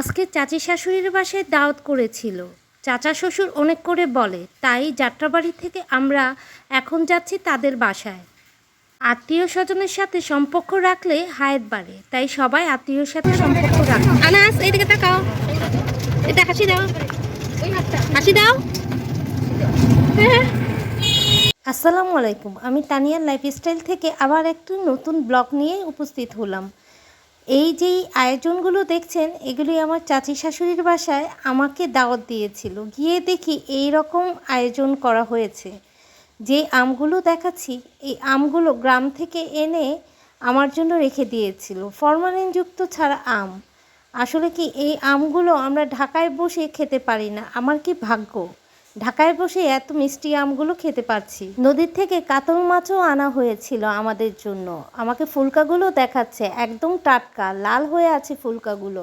আজকে চাচি শাশুড়ির বাসায় দাওয়াত করেছিল। চাচা শ্বশুর অনেক করে বলে তাই যাত্রাবাড়ি থেকে আমরা এখন যাচ্ছি তাদের বাসায়। আত্মীয় স্বজনের সাথে সম্পর্ক রাখলে হায়াত বাড়ে তাই সবাই আত্মীয়র সাথে সম্পর্ক রাখে। আনাস এইদিকে তাকাও। এটা হাসি দাও। হাসি দাও। হ্যাঁ। আসসালামু আলাইকুম আমি তানিয়ার লাইফস্টাইল থেকে আবার একটি নতুন ব্লগ নিয়ে উপস্থিত হলাম। এই যেই আয়োজনগুলো দেখছেন এগুলি আমার চাচি শাশুড়ির বাসায় আমাকে দাওয়াত দিয়েছিল। গিয়ে দেখি এই রকম আয়োজন করা হয়েছে। যে আমগুলো দেখাচ্ছি, এই আমগুলো গ্রাম থেকে এনে আমার জন্য রেখে দিয়েছিল। ফরমালিনযুক্ত ছাড়া আম। আসলে কি এই আমগুলো আমরা ঢাকায় বসে খেতে পারি না? আমার কি ভাগ্য? ঢাকায় বসে এত মিষ্টি আমগুলো খেতে পারছি। নদীর থেকে কাতল মাছও আনা হয়েছিল আমাদের জন্য। আমাকে ফুলকাগুলো দেখাচ্ছে, একদম টাটকা, লাল হয়ে আছে ফুলকাগুলো।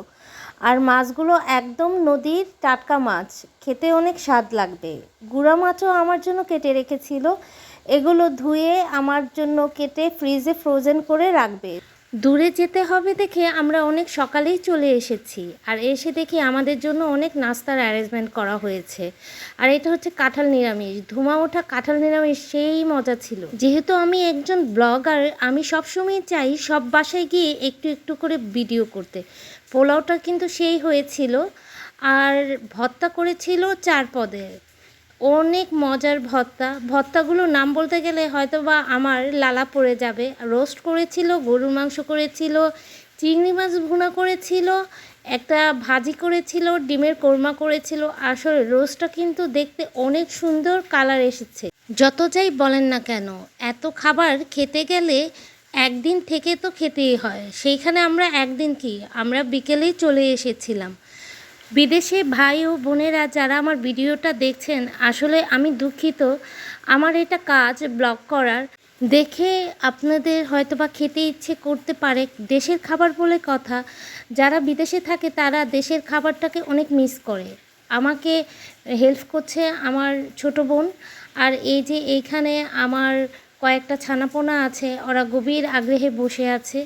আর মাছগুলো একদম নদীর টাটকা মাছ, খেতে অনেক স্বাদ লাগবে। গুঁড়া মাছও আমার জন্য কেটে রেখেছিল, এগুলো ধুয়ে আমার জন্য কেটে ফ্রিজে ফ্রোজেন করে রাখবে। দূরে যেতে হবে দেখে আমরা অনেক সকালেই চলে এসেছি। আর এসে দেখি আমাদের জন্য অনেক নাস্তার অ্যারেঞ্জমেন্ট করা হয়েছে। আর এটা হচ্ছে কাঁঠাল নিরামিষ। ধুমা ওঠা কাঁঠাল নিরামিষ সেই মজা ছিল। যেহেতু আমি একজন ব্লগার, আমি সবসময় চাই সব বাসায় গিয়ে একটু একটু করে ভিডিও করতে। পোলাওটা কিন্তু সেই হয়েছিল। আর ভর্তা করেছিল চার পদের। অনেক মজার ভর্তা ভর্তাগুলোর নাম বলতে গেলে হয়তো বা আমার লালা পড়ে যাবে। রোস্ট করেছিল, গরুর মাংস করেছিল, চিংড়ি মাছ ভুনা করেছিল, একটা ভাজি করেছিল, ডিমের কোরমা করেছিল। আসলে রোস্টটা কিন্তু দেখতে অনেক সুন্দর কালার এসেছে। যত যাই বলেন না কেন, এত খাবার খেতে গেলে একদিন থেকে তো খেতেই হয়। সেইখানে আমরা একদিন কি, আমরা বিকেলেই চলে এসেছিলাম। বিদেশে ভাই ও বোনেরা যারা আমার ভিডিওটা দেখছেন, আসলে আমি দুঃখিত। আমার এটা কাজ ব্লগ করার। দেখে আপনাদের হয়তো বা খেতে ইচ্ছে করতে পারে। দেশের খাবার বলে কথা। যারা বিদেশে থাকে, তারা দেশের খাবারটাকে অনেক মিস করে। আমাকে হেল্প করছে আমার ছোট বোন। আর এই যে এইখানে আমার কয়েকটা ছানাপোনা আছে, ওরা গভীর আগ্রহে বসে আছে।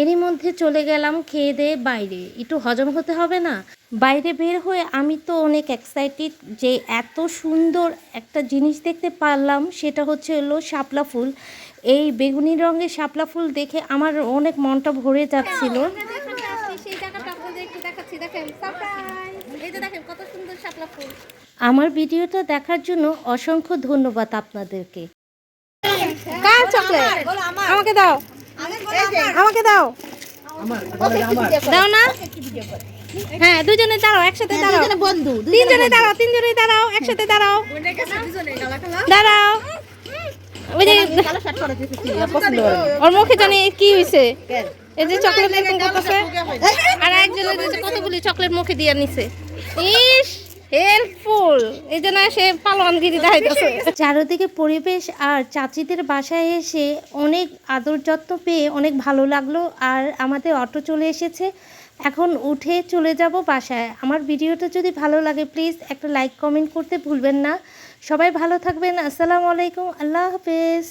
এরই মধ্যে চলে গেলাম খেয়ে দিয়ে বাইরে। একটু হজম হতে হবে না? বাইরে বের হয়ে আমি তো অনেক এক্সাইটেড যে এত সুন্দর একটা জিনিস দেখতে পারলাম সেটা হচ্ছে হলো শাপলা ফুল। এই বেগুনি রঙের শাপলা ফুল দেখে আমার অনেক মনটা ভরে যাচ্ছিল। সেই জায়গাটা আপনাদের একটু দেখাচ্ছি দেখেন সারপ্রাইজ এই যে দেখেন কত সুন্দর শাপলা ফুল। আমার ভিডিওটা দেখার জন্য অসংখ্য ধন্যবাদ আপনাদেরকে। কার চকলেট? আমাকে দাও। আমাকে দাও। দাও না। হ্যাঁ দুজনে দাঁড়াও একসাথে দাঁড়াও। বন্ধু তিনজনে দাঁড়াও তিনজনে দাঁড়াও একসাথে দাঁড়াও। দাঁড়াও। ওই যে ওর মুখে জানি কি হইছে। এই যে চকলেট এরকম করতেছে। আর একজনের কতগুলি চকলেট মুখে দিয়ে নিছে। Is helpful. এই জন্য সে পালোয়ানগিরি দেখাইতেছে। চারদিকে পরিবেশ আর চাচিদের বাসায় এসে অনেক আদর যত্ন পেয়ে অনেক ভালো লাগল। আর আমাদের অটো চলে এসেছে। এখন উঠে চলে যাব বাসায়। আমার ভিডিওটা যদি ভালো লাগে প্লিজ একটা লাইক কমেন্ট করতে ভুলবেন না। সবাই ভালো থাকবেন। আসসালামু আলাইকুম। আল্লাহ হাফেজ।